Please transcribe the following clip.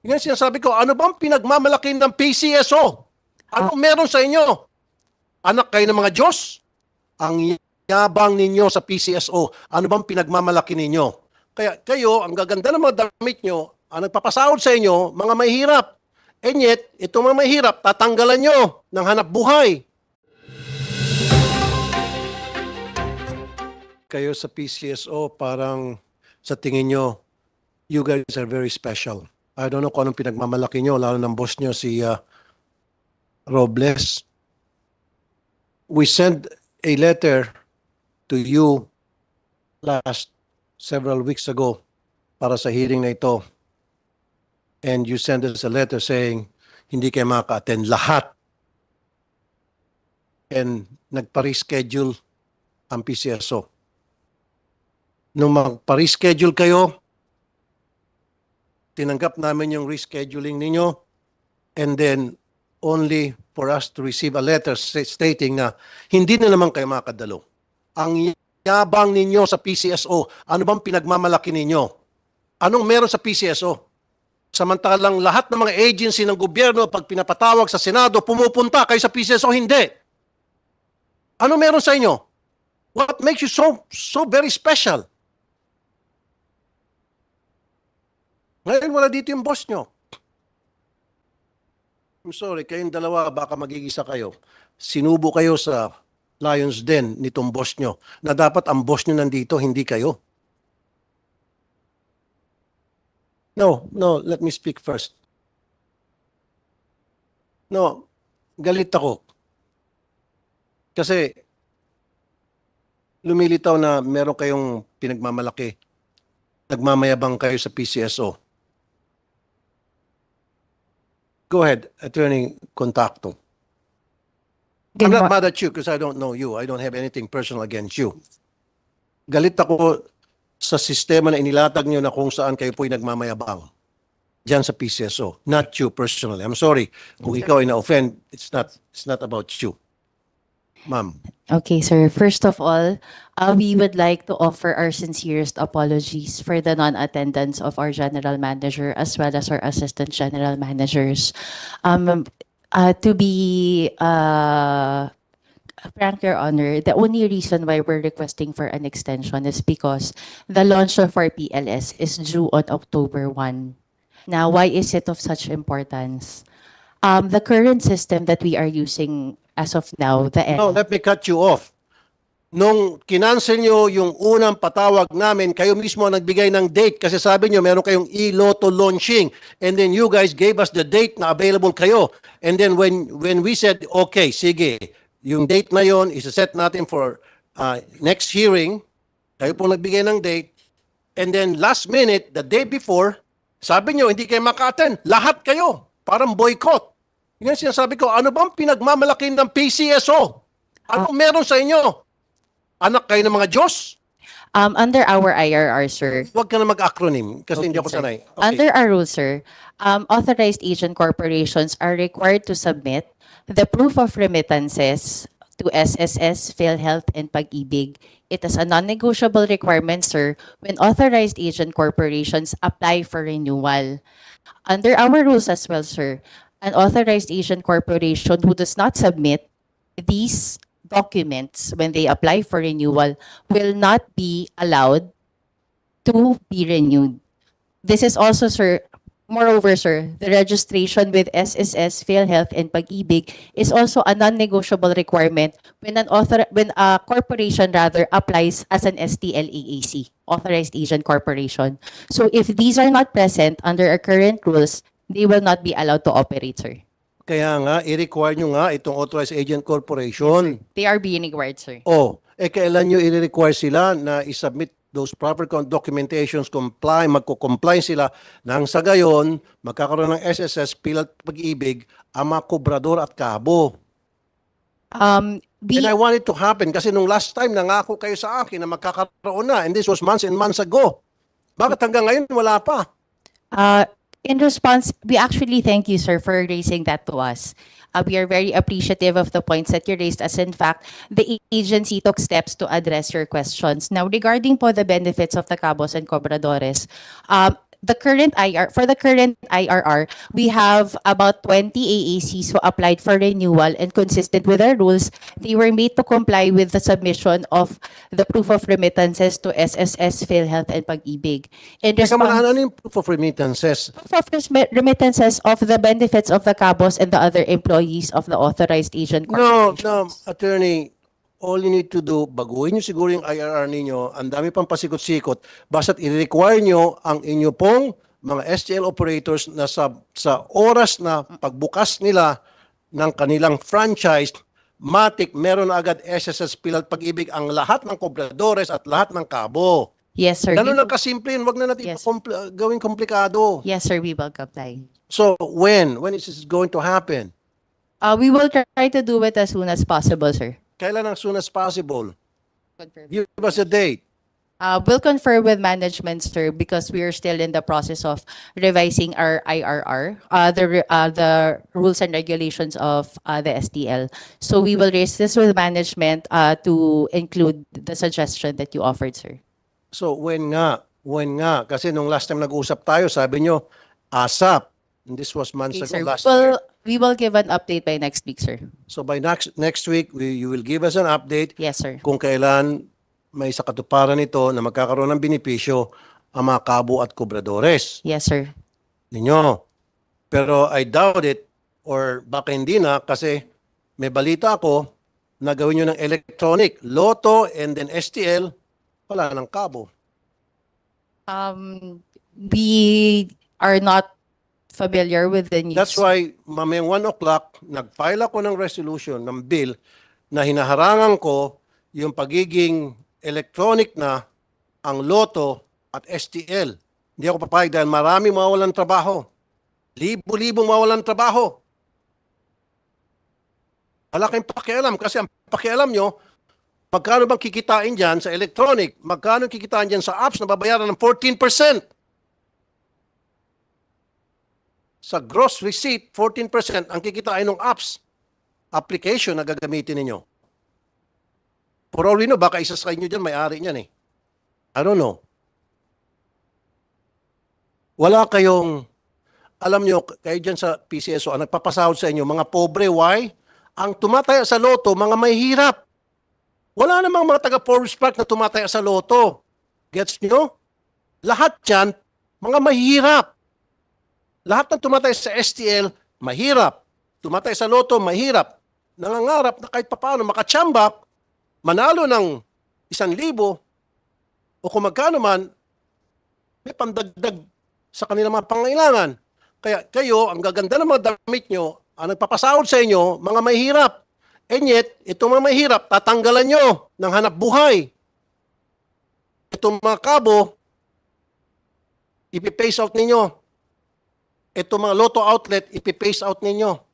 Yan sinasabi ko, ano bang pinagmamalaki ng PCSO? Anong meron sa inyo? Anak kayo ng mga Diyos? Ang yabang ninyo sa PCSO, ano bang pinagmamalaki ninyo? Kaya kayo, ang gaganda ng mga damit nyo, ang nagpapasahod sa inyo, mga mahirap. And yet, itong mga mahirap, tatanggalan nyo ng hanap buhay. Kayo sa PCSO, parang sa tingin nyo, you guys are very special. I don't know kung anong pinagmamalaki nyo, lalo ng boss nyo si uh, Robles. We sent a letter to you last several weeks ago para sa hearing na ito. And you sent us a letter saying hindi kayo makaka-attend lahat. And nagpa-reschedule ang PCSO. Nung magpa-reschedule kayo, tinanggap namin yung rescheduling ninyo and then only for us to receive a letter sta- stating na hindi na naman kayo makadalo. Ang yabang ninyo sa PCSO, ano bang pinagmamalaki ninyo? Anong meron sa PCSO? Samantalang lahat ng mga agency ng gobyerno, pag pinapatawag sa Senado, pumupunta kayo sa PCSO, hindi. Ano meron sa inyo? What makes you so so very special? Ngayon wala dito yung boss nyo. I'm sorry, kayong dalawa baka magigisa kayo. Sinubo kayo sa Lions Den nitong boss nyo na dapat ang boss nyo nandito, hindi kayo. No, no, let me speak first. No, galit ako. Kasi lumilitaw na meron kayong pinagmamalaki. Nagmamayabang kayo sa PCSO. Go ahead, Attorney Contacto. I'm not mad at you because I don't know you. I don't have anything personal against you. Galit ako sa sistema na inilatag nyo na kung saan kayo po'y nagmamayabang. Diyan sa PCSO. Not you personally. I'm sorry. Kung ikaw ay na-offend, it's not, it's not about you. Ma'am. Okay, sir. First of all, uh, we would like to offer our sincerest apologies for the non-attendance of our general manager as well as our assistant general managers. Um, uh, to be uh, frank, Your Honor, the only reason why we're requesting for an extension is because the launch of our PLS is due on October 1. Now, why is it of such importance? Um, the current system that we are using as of now, the No, let me cut you off. Nung kinansel nyo yung unang patawag namin, kayo mismo ang nagbigay ng date kasi sabi nyo meron kayong e-lotto launching and then you guys gave us the date na available kayo. And then when when we said, okay, sige, yung date na yon isa-set natin for uh, next hearing, kayo po nagbigay ng date. And then last minute, the day before, sabi nyo, hindi kayo maka-attend. Lahat kayo. Parang boycott. Yan sinasabi ko, ano bang pinagmamalaki ng PCSO? Ano meron sa inyo? Anak kayo ng mga Diyos? Um, under our IRR, sir. Huwag ka na mag-acronym kasi hindi Okay, ako sir. sanay. Okay. Under our rules, sir, um, authorized agent corporations are required to submit the proof of remittances to SSS, PhilHealth, and Pag-ibig. It is a non-negotiable requirement, sir, when authorized agent corporations apply for renewal. Under our rules as well, sir, an authorized Asian corporation who does not submit these documents when they apply for renewal will not be allowed to be renewed. This is also, sir, moreover, sir, the registration with SSS, PhilHealth, and Pag-ibig is also a non-negotiable requirement when an author, when a corporation rather applies as an STLAAC, Authorized Asian Corporation. So if these are not present under our current rules, they will not be allowed to operate, sir. Kaya nga, i-require nyo nga itong Authorized Agent Corporation. They are being required, sir. Oh, eh kailan nyo i-require sila na i-submit those proper con- documentations, comply, magko-comply sila nang sa gayon, magkakaroon ng SSS, pilat pag-ibig, ang mga kobrador at kabo. Um, we, And I want it to happen kasi nung last time nangako kayo sa akin na magkakaroon na and this was months and months ago. Bakit hanggang ngayon wala pa? Uh, in response, we actually thank you, sir, for raising that to us. Uh, we are very appreciative of the points that you raised, as in fact, the agency took steps to address your questions. Now, regarding po the benefits of the cabos and cobradores, um, the current IR, for the current IRR, we have about 20 AACs who applied for renewal and consistent with our rules, they were made to comply with the submission of the proof of remittances to SSS, PhilHealth, and Pag-ibig. In Teka muna, response, ano yung proof of remittances? proof of remi- remittances of the benefits of the cabos and the other employees of the authorized agent No, no, attorney, all you need to do, baguhin nyo siguro yung IRR ninyo, ang dami pang pasikot-sikot, basta't i-require nyo ang inyo pong mga STL operators na sa, sa oras na pagbukas nila ng kanilang franchise, matik, meron na agad SSS Pilat Pag-ibig ang lahat ng kobradores at lahat ng kabo. Yes, sir. Ganun lang kasimple yun, wag na natin Yes. ipakompl- gawing komplikado. Yes, sir, we will comply. So, when? When is this going to happen? Uh, we will try to do it as soon as possible, sir. Kailan as soon as possible? Give us a date. Uh, we'll confer with management, sir, because we are still in the process of revising our IRR, uh, the, uh, the rules and regulations of, uh, the STL. So we will raise this with management, uh, to include the suggestion that you offered, sir. So when nga, when nga, kasi nung last time nag-usap tayo, sabi nyo, ASAP. And this was months Okay, ago sir. last Well, year. We will give an update by next week, sir. So by next next week, we, you will give us an update Yes, sir. kung kailan may sa katuparan nito na magkakaroon ng benepisyo ang mga kabo at kobradores Yes, sir. ninyo. Pero I doubt it or baka hindi na kasi may balita ako na gawin nyo ng electronic, Lotto and then STL, wala ng kabo. Um, we are not familiar with the news. That's why, mamayang 1 o'clock, nag-file ako ng resolution, ng bill, na hinaharangan ko yung pagiging electronic na ang Lotto at STL. Hindi ako papayag dahil marami mawawalan trabaho. Libo-libong mawawalan trabaho. Wala pakialam kasi ang pakialam nyo, magkano bang kikitain dyan sa electronic? Magkano kikitain dyan sa apps na babayaran ng 14%? Sa gross receipt, 14% ang kikitain ng apps application na gagamitin ninyo. For all we know, baka isa sa inyo dyan, may-ari niyan eh. I don't know. Wala kayong, alam nyo, kayo dyan sa PCSO, ang nagpapasahod sa inyo, mga pobre, why? Ang tumataya sa loto, mga mahihirap. Wala namang mga taga Forbes Park na tumataya sa loto. Gets nyo? Lahat yan, mga mahihirap. Lahat ng tumatay sa STL, mahirap. Tumatay sa loto, mahirap. Nangangarap na kahit papaano makachambak, manalo ng isang libo, o kung magkano man, may pandagdag sa kanilang mga pangailangan. Kaya kayo, ang gaganda ng mga damit nyo, ang nagpapasahod sa inyo, mga mahirap. And yet, itong mga mahirap, tatanggalan nyo ng hanap buhay. Itong mga kabo, ipipace out ninyo. Itong mga lotto outlet, ipipace out ninyo.